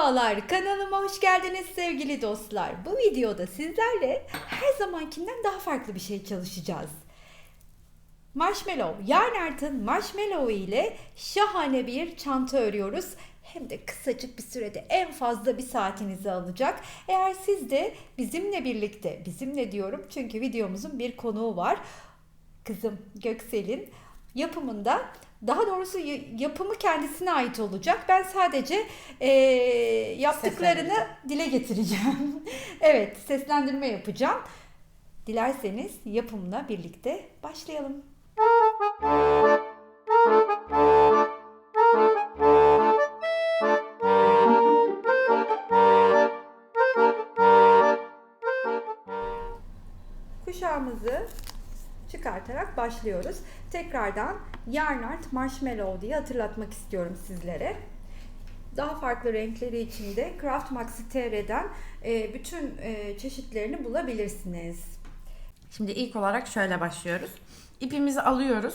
Merhabalar, kanalıma hoş geldiniz sevgili dostlar. Bu videoda sizlerle her zamankinden daha farklı bir şey çalışacağız. Marshmallow, Yarnart'ın Marshmallow ile şahane bir çanta örüyoruz. Hem de kısacık bir sürede en fazla bir saatinizi alacak. Eğer siz de bizimle birlikte, bizimle diyorum çünkü videomuzun bir konuğu var. Kızım Göksel'in yapımında daha doğrusu yapımı kendisine ait olacak. Ben sadece eee, yaptıklarını dile getireceğim. evet, seslendirme yapacağım. Dilerseniz yapımla birlikte başlayalım. Kuşağımızı çıkartarak başlıyoruz. Tekrardan Yarnart Marshmallow diye hatırlatmak istiyorum sizlere. Daha farklı renkleri içinde Craft Maxi TR'den e, bütün e, çeşitlerini bulabilirsiniz. Şimdi ilk olarak şöyle başlıyoruz. İpimizi alıyoruz.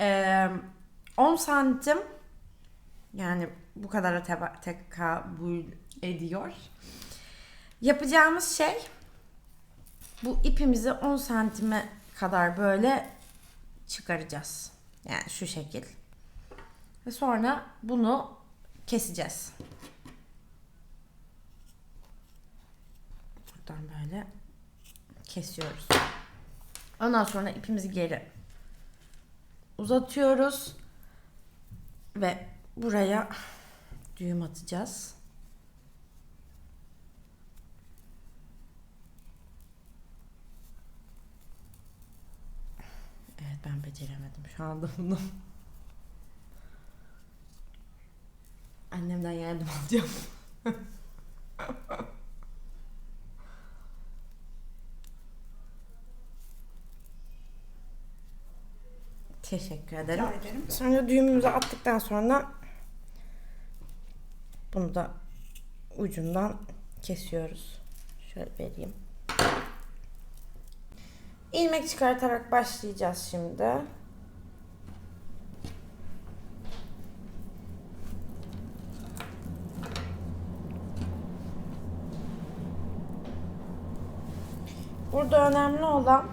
Ee, 10 santim yani bu kadara teba- tekabül ediyor. Yapacağımız şey bu ipimizi 10 santime kadar böyle çıkaracağız. Yani şu şekil. Ve sonra bunu keseceğiz. Buradan böyle kesiyoruz. Ondan sonra ipimizi geri uzatıyoruz ve buraya düğüm atacağız. Evet ben beceremedim şu anda bunu. Annemden yardım alacağım. Teşekkür ederim. Rica ederim. Sonra düğümümüzü attıktan sonra bunu da ucundan kesiyoruz. Şöyle vereyim. İlmek çıkartarak başlayacağız şimdi. Burada önemli olan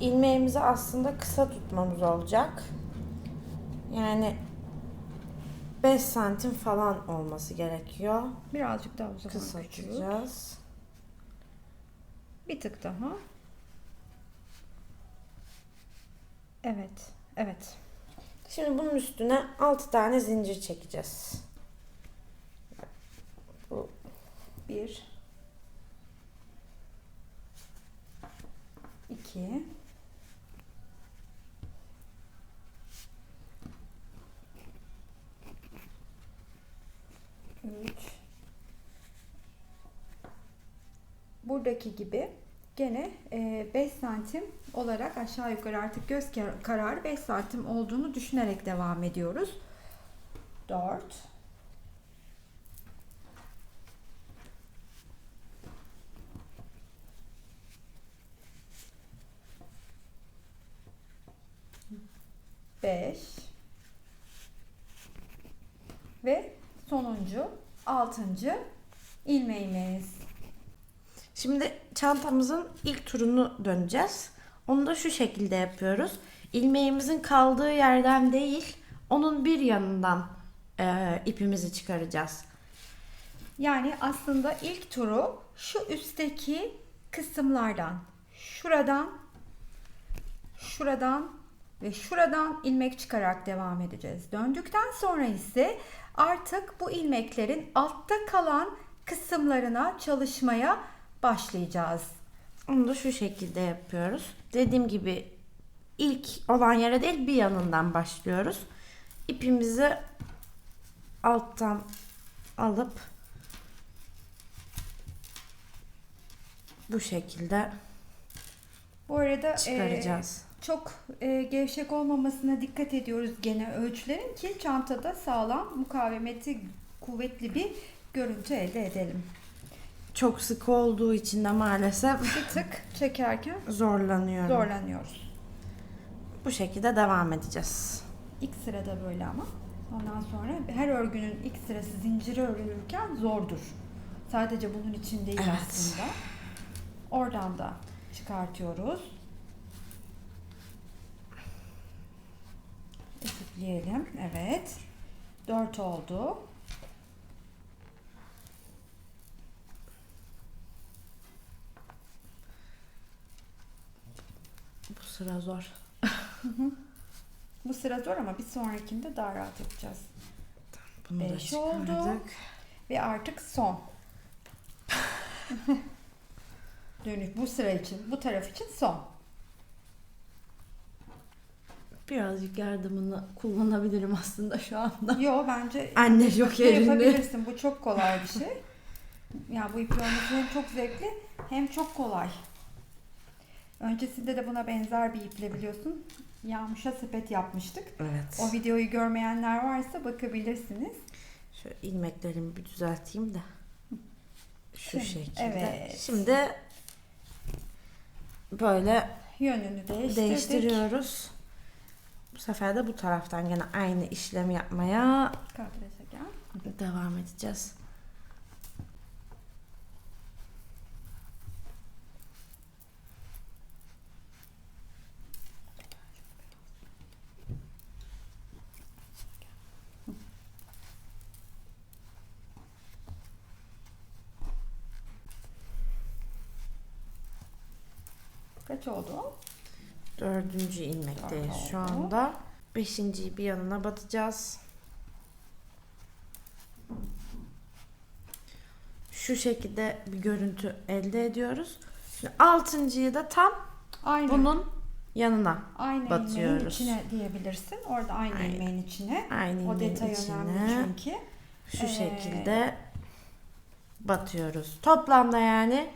ilmeğimizi aslında kısa tutmamız olacak. Yani 5 santim falan olması gerekiyor. Birazcık daha o zaman Kısa küçük. tutacağız. Bir tık daha. Evet, evet. Şimdi bunun üstüne 6 tane zincir çekeceğiz. Bu Bir. iki, Üç. Buradaki gibi gene 5 santim olarak aşağı yukarı artık göz kar- kararı 5 santim olduğunu düşünerek devam ediyoruz. 4 5 ve sonuncu altıncı ilmeğimiz. Şimdi çantamızın ilk turunu döneceğiz. Onu da şu şekilde yapıyoruz. İlmeğimizin kaldığı yerden değil, onun bir yanından eee, ipimizi çıkaracağız. Yani aslında ilk turu şu üstteki kısımlardan şuradan şuradan ve şuradan ilmek çıkarak devam edeceğiz. Döndükten sonra ise artık bu ilmeklerin altta kalan kısımlarına çalışmaya başlayacağız. Onu da şu şekilde yapıyoruz. Dediğim gibi ilk olan yere değil bir yanından başlıyoruz. İpimizi alttan alıp bu şekilde Bu arada e, çıkaracağız. çok e, gevşek olmamasına dikkat ediyoruz gene ölçülerin ki çantada sağlam mukavemeti kuvvetli bir görüntü elde edelim. Çok sıkı olduğu için de maalesef Bir tık çekerken zorlanıyorum. zorlanıyoruz. Bu şekilde devam edeceğiz. İlk sırada böyle ama. Ondan sonra her örgünün ilk sırası zinciri örülürken zordur. Sadece bunun için değil Evet. aslında. Oradan da çıkartıyoruz. Eşitleyelim. Evet. 4 oldu. Bu sıra zor. Bu sıra zor ama bir sonrakinde daha rahat yapacağız. Bunu da Beş oldu. çıkardık. Ve artık son. Dönüş bu sıra için, bu taraf için son. Birazcık yardımını kullanabilirim aslında şu anda. Yo bence Anne yok Ne yerinde. yapabilirsin. Bu çok kolay bir şey. Ya bu ipi hem çok zevkli hem çok kolay. Öncesinde de buna benzer bir iple biliyorsun. Yağmışa sepet yapmıştık. Evet. O videoyu görmeyenler varsa bakabilirsiniz. Şöyle ilmeklerimi bir düzelteyim de. Şu Şimdi, şekilde. evet. Şimdi böyle Yönünü değiştirdik. değiştiriyoruz. Bu sefer de bu taraftan gene aynı işlemi yapmaya Kadraja gel. devam edeceğiz. Kaç oldu? Dördüncü ilmekteyiz Dört şu anda. Beşinciyi bir yanına batacağız. Şu şekilde bir görüntü elde ediyoruz. Şimdi altıncıyı da tam Aynı. bunun yanına aynı ilmeğin batıyoruz. içine diyebilirsin. Orada aynı Aynen. ilmeğin içine. aynı O ilmeğin detay içine önemli çünkü. şu Ee, şekilde batıyoruz. Toplamda yani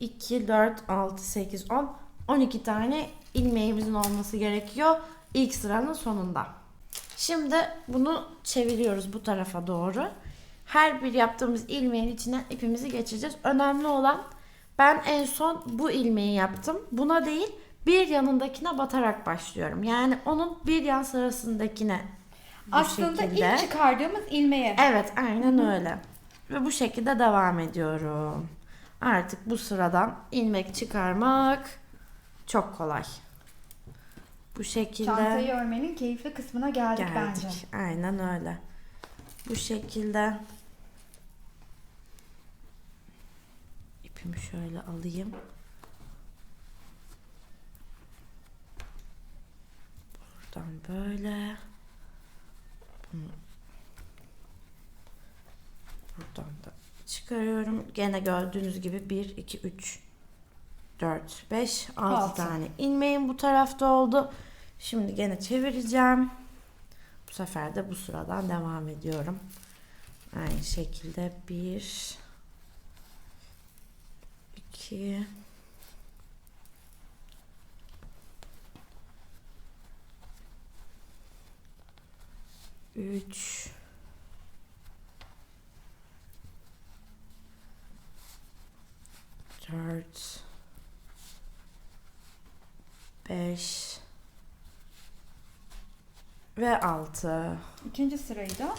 2, 4, 6, 8, 10, 12 tane ilmeğimizin olması gerekiyor ilk sıranın sonunda. Şimdi bunu çeviriyoruz bu tarafa doğru. Her bir yaptığımız ilmeğin içine ipimizi geçireceğiz. Önemli olan ben en son bu ilmeği yaptım. Buna değil bir yanındakine batarak başlıyorum. Yani onun bir yan sırasındakine bu Aslında şekilde. ilk çıkardığımız ilmeğe. Evet aynen öyle. Ve bu şekilde devam ediyorum. Artık bu sıradan ilmek çıkarmak çok kolay. Bu şekilde Çantayı örmenin keyifli kısmına geldik, geldik. bence. Aynen öyle. Bu şekilde ipimi şöyle alayım. Buradan böyle. Bunu buradan da çıkarıyorum. Gene gördüğünüz gibi 1, 2, 3, 4, 5, 6 Altı. tane ilmeğim bu tarafta oldu. Şimdi gene çevireceğim. Bu sefer de bu sıradan devam ediyorum. Aynı şekilde 1 2 3 4 5 ve 6 İkinci sırayı da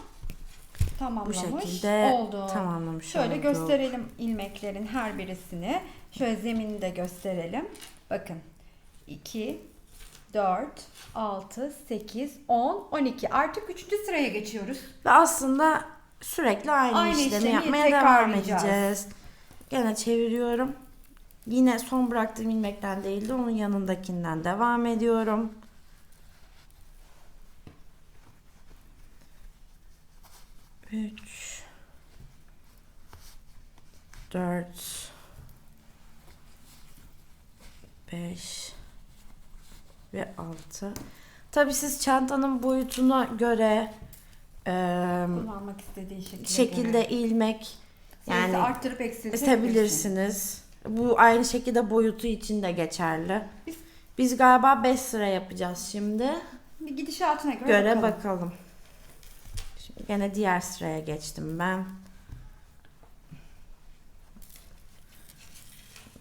bu tamamlamış şekilde oldu. tamamlamış Şöyle olduk. gösterelim ilmeklerin her birisini. Şöyle zemini de gösterelim. Bakın 2, 4, 6, 8, 10, 12. Artık üçüncü sıraya geçiyoruz. Ve aslında sürekli aynı, Aynı işlemi, işlemi yapmaya devam edeceğiz. Gene çeviriyorum. Yine son bıraktığım ilmekten değil de onun yanındakinden devam ediyorum. Üç, dört, beş ve altı. Tabii siz çantanın boyutuna göre eee, Kullanmak istediği şekilde. şekilde ilmek yani arttırıp eksiltebilirsin. Bu aynı şekilde boyutu için de geçerli. Biz- Biz galiba 5 sıra yapacağız şimdi. Bir gidişatına göre, Göre bakalım. bakalım. Şimdi gene diğer sıraya geçtim ben.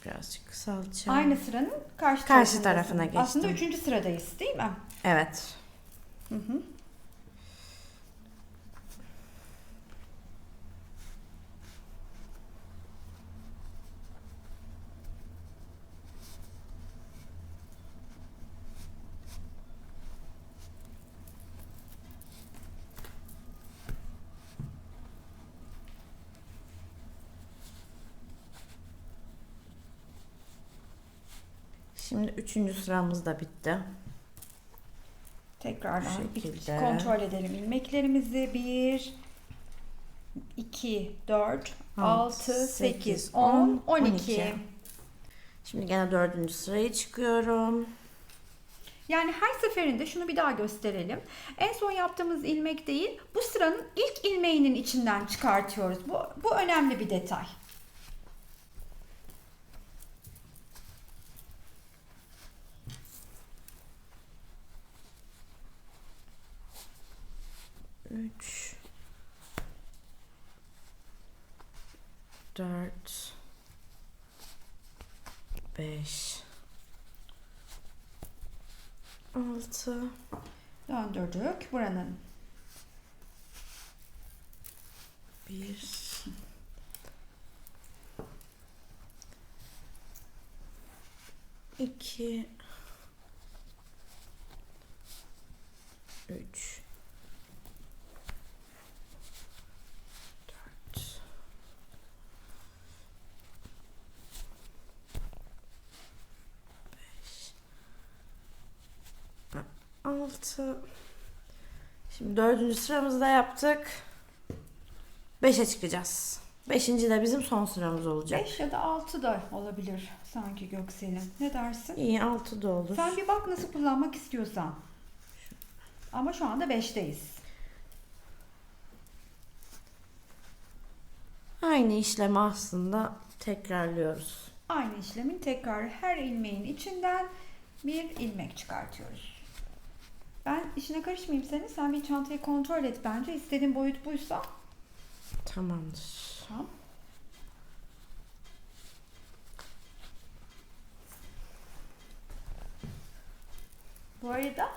Birazcık kısaltacağım. Aynı sıranın karşı, Karşı tarafına geçtim. Aslında üçüncü sıradayız değil mi? Evet. Hı hı. Şimdi üçüncü sıramız da bitti. Tekrardan şekilde. kontrol edelim ilmeklerimizi. 1, 2, 4, Altı, 6, sekiz, 8, on, 10, on 12. iki. Şimdi gene dördüncü sıraya çıkıyorum. Yani her seferinde şunu bir daha gösterelim. En son yaptığımız ilmek değil, bu sıranın ilk ilmeğinin içinden çıkartıyoruz. Bu, bu önemli bir detay. 3 4 5 6 döndürdük buranın. 1 2 3 6. Şimdi dördüncü sıramızı da yaptık. 5'e çıkacağız. Beşinci de bizim son sıramız olacak. 5 ya da 6 da olabilir sanki Göksel'in. Ne dersin? İyi 6 da olur. Sen bir bak nasıl kullanmak istiyorsan. Ama şu anda 5'teyiz. Aynı işlemi aslında tekrarlıyoruz. Aynı işlemin tekrar her ilmeğin içinden bir ilmek çıkartıyoruz. Ben işine karışmayayım senin. Sen bir çantayı kontrol et bence. İstediğin boyut buysa. Tamamdır. Tamam. Bu arada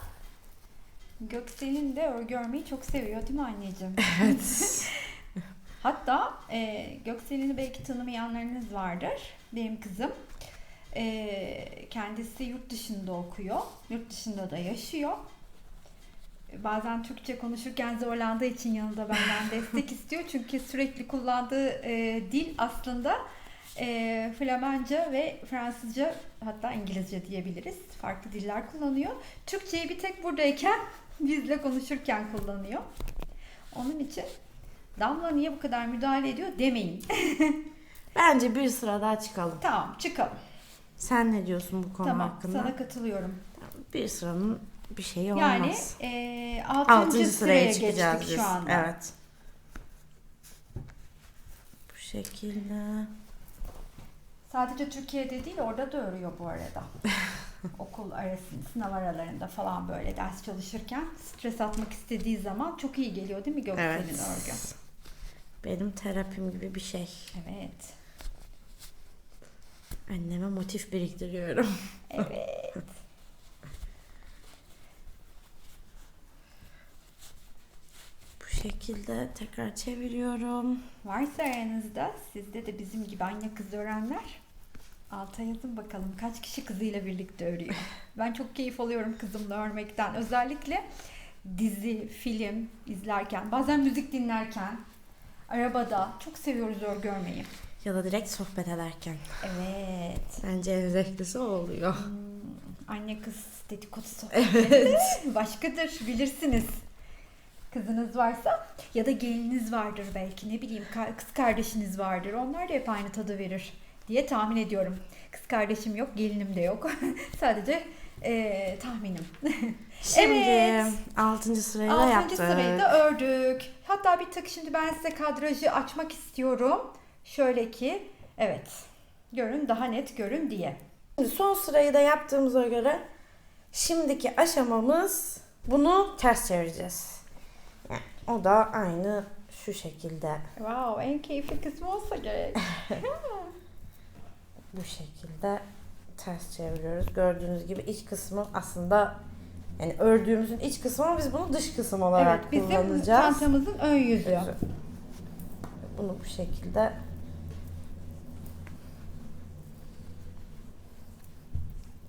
Göksel'in de örgü örmeyi çok seviyor değil mi anneciğim? Evet. Hatta e, Göksel'ini belki tanımayanlarınız vardır. Benim kızım. E, kendisi yurt dışında okuyor. Yurt dışında da yaşıyor. Bazen Türkçe konuşurken zorlandığı için yanında benden destek istiyor. Çünkü sürekli kullandığı e, dil aslında e, Flamanca ve Fransızca hatta İngilizce diyebiliriz. Farklı diller kullanıyor. Türkçeyi bir tek buradayken bizle konuşurken kullanıyor. Onun için Damla niye bu kadar müdahale ediyor demeyin. Bence bir sıra daha çıkalım. tamam çıkalım. Sen ne diyorsun bu konu tamam hakkında? sana katılıyorum. Bir sıranın bir Yani olmaz. e, altıncı, Altıncı sıraya, sıraya çıkacağız geçtik biz. şu anda. Evet. Bu şekilde. Sadece Türkiye'de değil orada da örüyor bu arada. Okul arasında, sınav aralarında falan böyle ders çalışırken stres atmak istediği zaman çok iyi geliyor değil mi Göksel'in Evet. örgü? Benim terapim gibi bir şey. Evet. Anneme motif biriktiriyorum. Evet. Bu şekilde tekrar çeviriyorum. Varsa aranızda sizde de bizim gibi anne kız öğrenler alta yazın bakalım kaç kişi kızıyla birlikte örüyor. Ben çok keyif alıyorum kızımla örmekten. Özellikle dizi, film izlerken, bazen müzik dinlerken, arabada çok seviyoruz örgü örmeyi. Ya da direkt sohbet ederken. Evet. Bence en zevklisi o oluyor. Hmm, anne kız dedikodu sohbetleri başkadır bilirsiniz. Kızınız varsa ya da gelininiz vardır belki ne bileyim kız kardeşiniz vardır. Onlar da hep aynı tadı verir diye tahmin ediyorum. Kız kardeşim yok, gelinim de yok. Sadece eee, tahminim. Şimdi Evet. 6. sırayı da yaptık. sırayı da ördük. Hatta bir tık şimdi ben size kadrajı açmak istiyorum. Şöyle ki evet görün daha net görün diye. Son sırayı da yaptığımıza göre şimdiki aşamamız bunu ters çevireceğiz. O da aynı şu şekilde Wow en keyifli kısmı olsa gerek. bu şekilde ters çeviriyoruz. Gördüğünüz gibi iç kısmı aslında yani ördüğümüzün iç kısmı ama biz bunu dış kısım olarak evet bizim kullanacağız. çantamızın ön yüzü. Bunu bu şekilde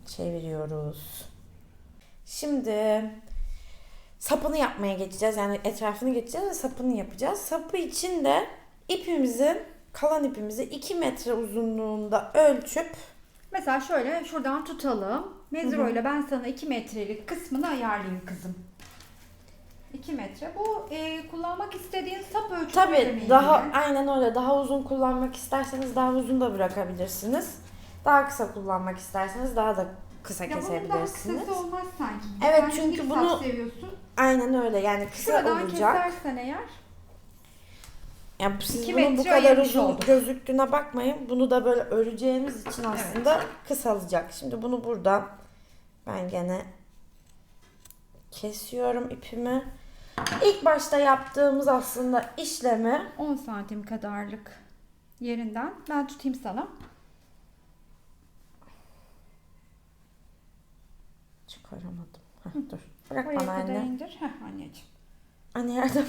çeviriyoruz. Şimdi sapını yapmaya geçeceğiz. Yani etrafını geçeceğiz ve sapını yapacağız. Sapı için de ipimizin kalan ipimizi 2 metre uzunluğunda ölçüp Mesela şöyle şuradan tutalım. Mezro ile ben sana 2 metrelik kısmını ayarlayayım kızım. 2 metre. Bu e, kullanmak istediğin sap mi Tabii daha aynen öyle. Daha uzun kullanmak isterseniz daha uzun da bırakabilirsiniz. Daha kısa kullanmak isterseniz daha da kısa ya bunun daha kesebilirsiniz. kısası olmaz sanki. Evet, Sen çünkü bunu- seviyorsun. Aynen öyle. Yani kısa Şuradan olacak. kesersen eğer Ya siz İki bunun bu metre kadar ayırmış uzun olduk. gözüktüğüne bakmayın. Bunu da böyle öreceğimiz için aslında kısalacak. Şimdi bunu burada ben gene kesiyorum ipimi. İlk başta yaptığımız aslında işlemi 10 santim kadarlık yerinden ben tutayım sana. çıkaramadım. Heh, dur. Bırak Oraya bana kadar anne. indir. Heh anneciğim. Anne yerde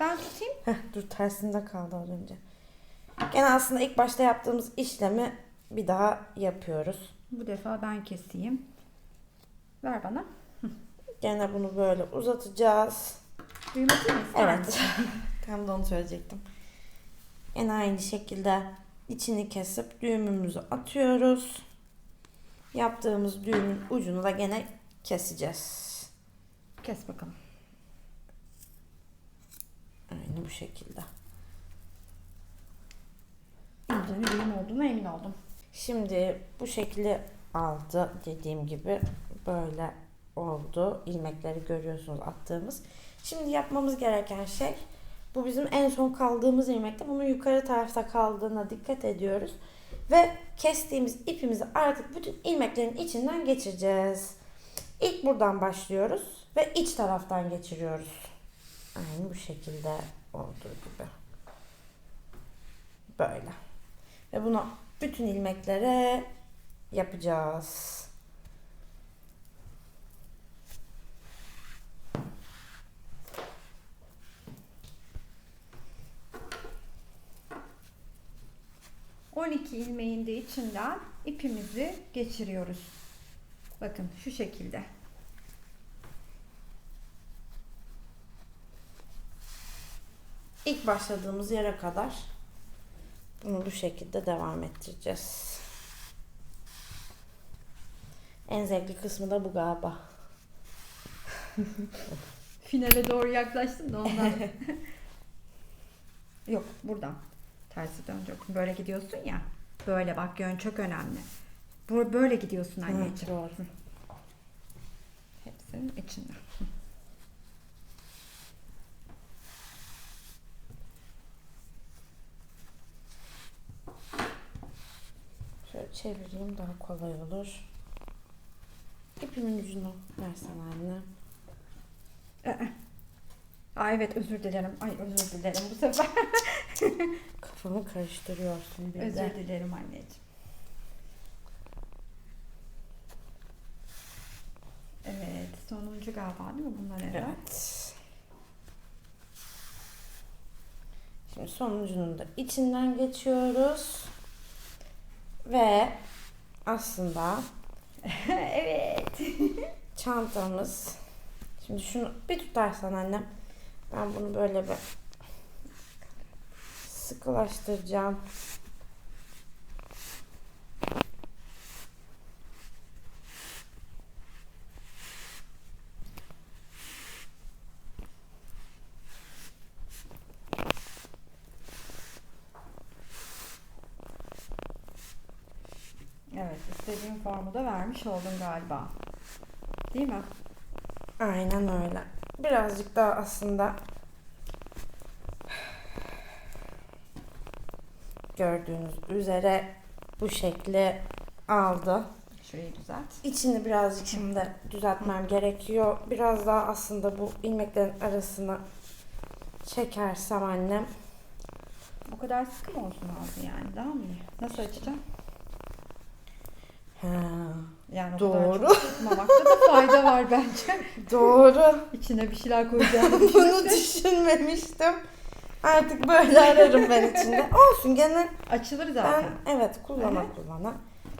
Ben tutayım. Heh, dur tersinde kaldı az önce. Gene aslında ilk başta yaptığımız işlemi bir daha yapıyoruz. Bu defa ben keseyim. Ver bana. Gene bunu böyle uzatacağız. Atayım mı? Evet. Tam da onu söyleyecektim. Yine aynı şekilde içini kesip düğümümüzü atıyoruz. Yaptığımız düğümün ucunu da gene keseceğiz. Kes bakalım. Aynı bu şekilde. İyice bir düğüm olduğuna emin oldum. Şimdi bu şekli aldı dediğim gibi böyle oldu. İlmekleri görüyorsunuz attığımız. Şimdi yapmamız gereken şey bu bizim en son kaldığımız ilmekte. Bunun yukarı tarafta kaldığına dikkat ediyoruz. Ve kestiğimiz ipimizi artık bütün ilmeklerin içinden geçireceğiz. İlk buradan başlıyoruz ve iç taraftan geçiriyoruz. Aynı bu şekilde olduğu gibi. Böyle. Ve bunu bütün ilmeklere yapacağız. Hı. 12 ilmeğin de içinden ipimizi geçiriyoruz. Bakın şu şekilde. İlk başladığımız yere kadar bunu bu şekilde devam ettireceğiz. En zevkli kısmı da bu galiba. Finale doğru yaklaştım da ondan. Yok buradan. Tersi dönecek. Böyle gidiyorsun ya. Böyle bak yön çok önemli. Bu böyle gidiyorsun anneciğim. Hı, doğru. Hepsinin içinde. Şöyle çevireyim daha kolay olur. İpimin ucunu versen anne. Ee. Ay evet özür dilerim. Ay özür dilerim bu sefer. Kafamı karıştırıyorsun bir özür de. dilerim anneciğim. Evet sonuncu galiba değil mi bunlar herhalde? Evet. Şimdi sonuncunun da içinden geçiyoruz. Ve aslında evet. çantamız. Şimdi şunu bir tutarsan annem. Ben bunu böyle bir sıkılaştıracağım. Evet formu da vermiş oldun galiba. Değil mi? Aynen öyle. Birazcık daha aslında gördüğünüz üzere bu şekli aldı. Şurayı düzelt. İçini birazcık şimdi düzeltmem gerekiyor. Biraz daha aslında bu ilmeklerin arasına çekersem annem. Bu kadar sıkı mı olsun ağzı yani? Daha mı iyi? Nasıl açacağım? Yani o Doğru. kadar çok da fayda var bence. doğru. İçine bir şeyler koyacağım. Bunu düşünmemiştim. Artık böyle ararım ben içinde. Olsun gene Açılır ben zaten. evet kullana Evet. kullana.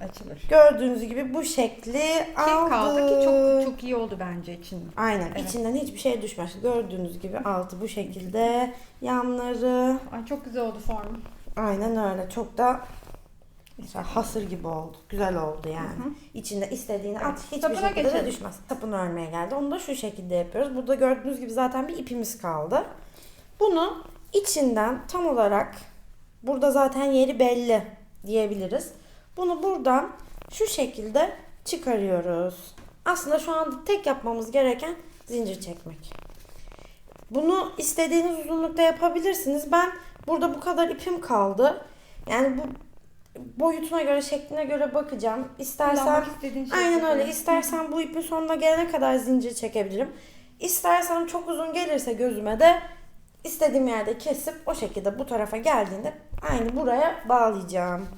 Açılır. Gördüğünüz gibi bu şekli Ki aldı. kaldı ki çok çok iyi oldu bence için. Aynen Evet. içinden hiçbir şey düşmez. Gördüğünüz gibi altı bu şekilde. Yanları Ay çok güzel oldu formu. aynen öyle. Çok da Mesela hasır gibi oldu. Güzel oldu yani. İçinde istediğini at. Hiçbir sapına şekilde de geçelim. düşmez. Sapını örmeye geldi. Onu da şu şekilde yapıyoruz. Burada gördüğünüz gibi zaten bir ipimiz kaldı. Bunu içinden tam olarak burada zaten yeri belli diyebiliriz. Bunu buradan şu şekilde çıkarıyoruz. Aslında şu anda tek yapmamız gereken zincir çekmek. Bunu istediğiniz uzunlukta yapabilirsiniz. Ben burada bu kadar ipim kaldı. Yani bu boyutuna göre, şekline göre bakacağım. İstersen aynen öyle. İstersen bu ipin sonuna gelene kadar zincir çekebilirim. İstersen çok uzun gelirse gözüme de istediğim yerde kesip o şekilde bu tarafa geldiğinde aynı buraya bağlayacağım.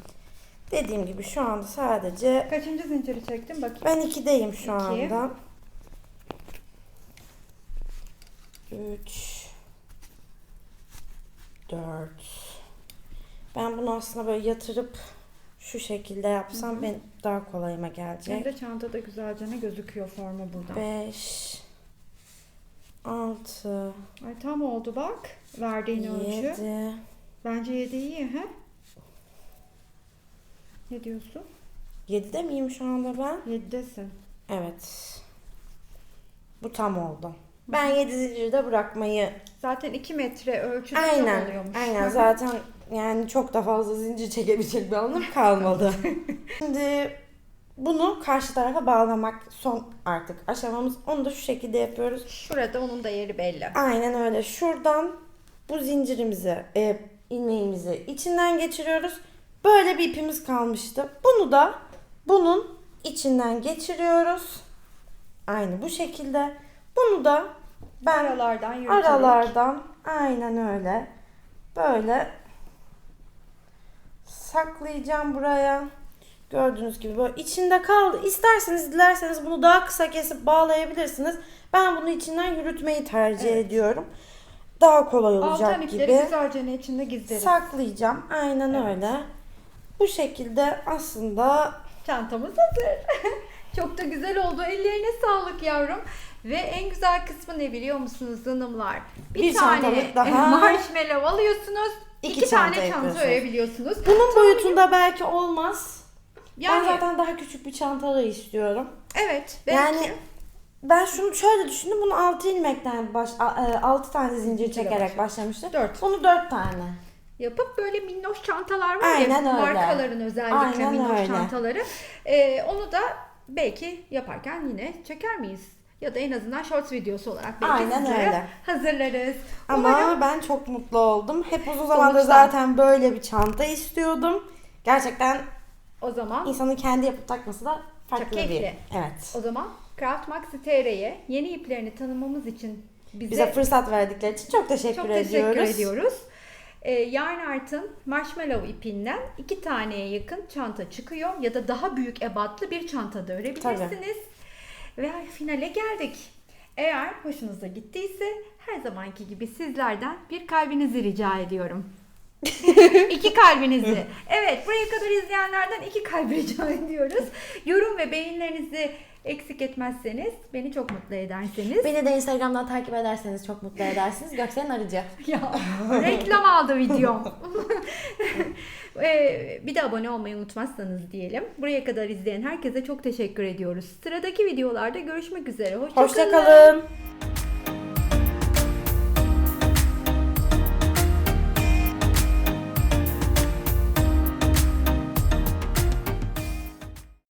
Dediğim gibi şu anda sadece Kaçıncı zinciri çektin bakayım. ben ikideyim şu İki. anda. 3 4 Ben bunu aslında böyle yatırıp şu şekilde yapsam ben daha kolayıma Hem gelecek. de çantada güzelce ne gözüküyor formu burada. 5 6 Ay tam oldu bak. Verdiğin ölçü. 7 Bence 7 iyi he? Ne diyorsun? 7'de miyim şu anda ben? 7'desin. Evet. Bu tam oldu. Ben 7 zincirde bırakmayı Zaten 2 metre ölçüde Aynen. oluyormuş. Aynen zaten yani çok da fazla zincir çekebilecek bir alanım kalmadı. Şimdi bunu karşı tarafa bağlamak son artık aşamamız. Onu da şu şekilde yapıyoruz. Şurada onun da yeri belli. Aynen öyle. Şuradan bu zincirimizi, e, ilmeğimizi içinden geçiriyoruz. Böyle bir ipimiz kalmıştı. Bunu da bunun içinden geçiriyoruz. Aynı bu şekilde. Bunu da ben Aralardan yürüterek. Aralardan aynen öyle. Böyle saklayacağım buraya. Gördüğünüz gibi böyle içinde kaldı. İsterseniz dilerseniz bunu daha kısa kesip bağlayabilirsiniz. Ben bunu içinden yürütmeyi tercih Evet. ediyorum. Daha kolay olacak Altan gibi. güzelce ne içinde gizleriz. Saklayacağım. Aynen Evet. öyle. Bu şekilde aslında Çantamız hazır. Çok da güzel oldu. Ellerine sağlık yavrum. Ve en güzel kısmı ne biliyor musunuz hanımlar? Bir, Bir tane daha. marshmallow alıyorsunuz. İki iki tane çanta çanta yapıyorsunuz. örebiliyorsunuz. bunun boyutunda belki olmaz. Yani Ben zaten daha küçük bir çanta da istiyorum. evet belki Yani ben şunu şöyle düşündüm. Bunu 6 ilmekten baş 6 tane zincir çekerek başladım. başlamıştı. Dört. Bunu 4 tane. yapıp böyle minnoş çantalar var Aynen ya öyle. markaların özellikle Aynen minnoş öyle. çantaları. Ee, onu da belki yaparken yine çeker miyiz? Ya da en azından shorts videosu olarak belki Aynen sizlere öyle. hazırlarız. Ama Umarım ben çok mutlu oldum. Hep uzun zamandır Sonuçta. zaten böyle bir çanta istiyordum. Gerçekten o zaman insanın kendi yapıp takması da farklı Çok bir. keyifli. Evet. O zaman Craft Maxi TR'ye yeni iplerini tanımamız için bize, Bize fırsat verdikleri için çok teşekkür çok ediyoruz. teşekkür ediyoruz. Ee, Yarn Art'ın Marshmallow ipinden iki taneye yakın çanta çıkıyor ya da daha büyük ebatlı bir çanta da örebilirsiniz. Ve finale geldik. Eğer hoşunuza gittiyse her zamanki gibi sizlerden bir kalbinizi rica ediyorum. iki kalbinizi. Evet buraya kadar izleyenlerden iki kalp rica ediyoruz. Yorum ve beğenilerinizi eksik etmezseniz beni çok mutlu ederseniz. Beni de Instagram'dan takip ederseniz çok mutlu edersiniz. Göksel Arıcı. Ya reklam aldı videom. Ee, bir de abone olmayı unutmazsanız diyelim. Buraya kadar izleyen herkese çok teşekkür ediyoruz. Sıradaki videolarda görüşmek üzere. Hoşça kalın. Hoşçakalın.